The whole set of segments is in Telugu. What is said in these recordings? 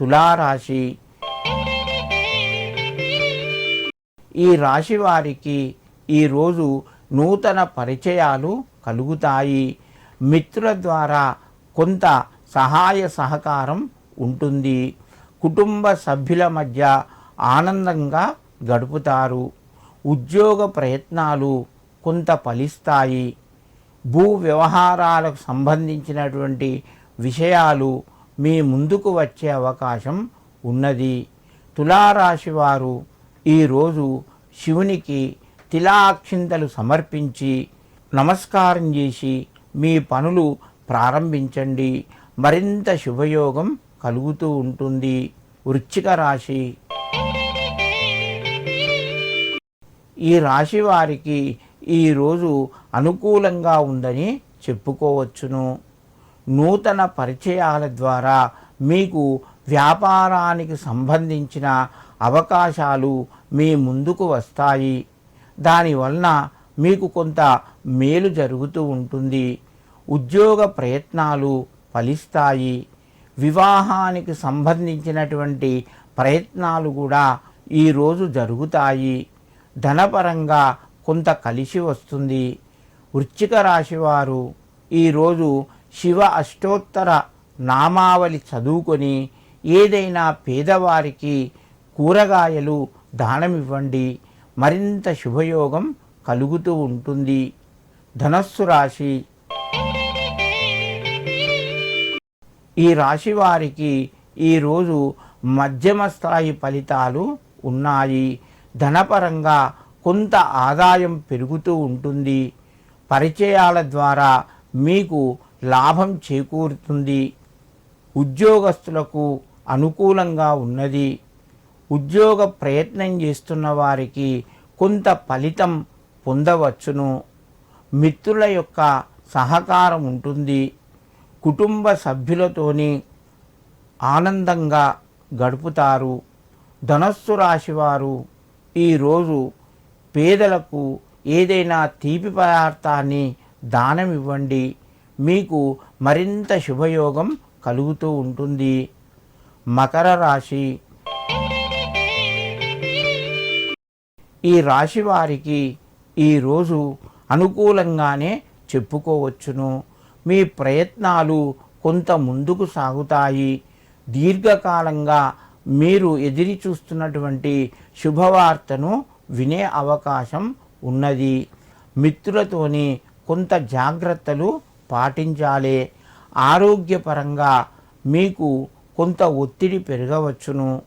తులారాశి. ఈ రాశి వారికి ఈరోజు నూతన పరిచయాలు కలుగుతాయి. మిత్రుల ద్వారా కొంత సహాయ సహకారం ఉంటుంది. కుటుంబ సభ్యుల మధ్య ఆనందంగా గడుపుతారు. ఉద్యోగ ప్రయత్నాలు కొంత ఫలిస్తాయి. భూ వ్యవహారాలకు సంబంధించినటువంటి విషయాలు మీ ముందుకు వచ్చే అవకాశం ఉన్నది. తులారాశి వారు ఈరోజు శివునికి తిలాక్షింతలు సమర్పించి నమస్కారం చేసి మీ పనులు ప్రారంభించండి. మరింత శుభయోగం కలుగుతూ ఉంటుంది. వృచ్చిక రాశి. ఈ రాశి వారికి ఈరోజు అనుకూలంగా ఉందని చెప్పుకోవచ్చును. నూతన పరిచయాల ద్వారా మీకు వ్యాపారానికి సంబంధించిన అవకాశాలు మీ ముందుకు వస్తాయి. దానివలన మీకు కొంత మేలు జరుగుతూ ఉంటుంది. ఉద్యోగ ప్రయత్నాలు ఫలిస్తాయి. వివాహానికి సంబంధించినటువంటి ప్రయత్నాలు కూడా ఈరోజు జరుగుతాయి. ధనపరంగా కొంత కలిసి వస్తుంది. వృశ్చిక రాశివారు ఈరోజు శివ అష్టోత్తర నామావళి చదువుకొని ఏదైనా పేదవారికి కూరగాయలు దానమివ్వండి. మరింత శుభయోగం కలుగుతూ ఉంటుంది. ధనస్సు రాశి. ఈ రాశి వారికి ఈరోజు మధ్యమ స్థాయి ఫలితాలు ఉన్నాయి. ధనపరంగా కొంత ఆదాయం పెరుగుతూ ఉంటుంది. పరిచయాల ద్వారా మీకు లాభం చేకూరుతుంది. ఉద్యోగస్తులకు అనుకూలంగా ఉన్నది. ఉద్యోగ ప్రయత్నం చేస్తున్న వారికి కొంత ఫలితం పొందవచ్చును. మిత్రుల యొక్క సహకారం ఉంటుంది. కుటుంబ సభ్యులతోని ఆనందంగా గడుపుతారు. ధనస్సు రాశివారు ఈరోజు పేదలకు ఏదైనా తీపి పదార్థాన్ని దానం ఇవ్వండి మీకు మరింత శుభయోగం కలుగుతూ ఉంటుంది. మకర రాశి. ఈ రాశి వారికి ఈరోజు అనుకూలంగానే చెప్పుకోవచ్చును. మీ ప్రయత్నాలు కొంత ముందుకు సాగుతాయి. దీర్ఘకాలంగా మీరు ఎదిరి చూస్తున్నటువంటి శుభవార్తను వినే అవకాశం ఉన్నది. మిత్రులతోని కొంత జాగ్రత్తలు పాటించాలి. ఆరోగ్యపరంగా మీకు కొంత ఒత్తిడి పెరగవచ్చును.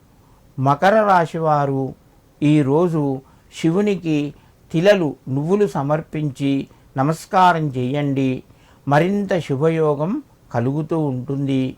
మకర రాశివారు ఈరోజు శివునికి తిలలు నువ్వులు సమర్పించి నమస్కారం చేయండి. మరింత శుభయోగం కలుగుతూ ఉంటుంది.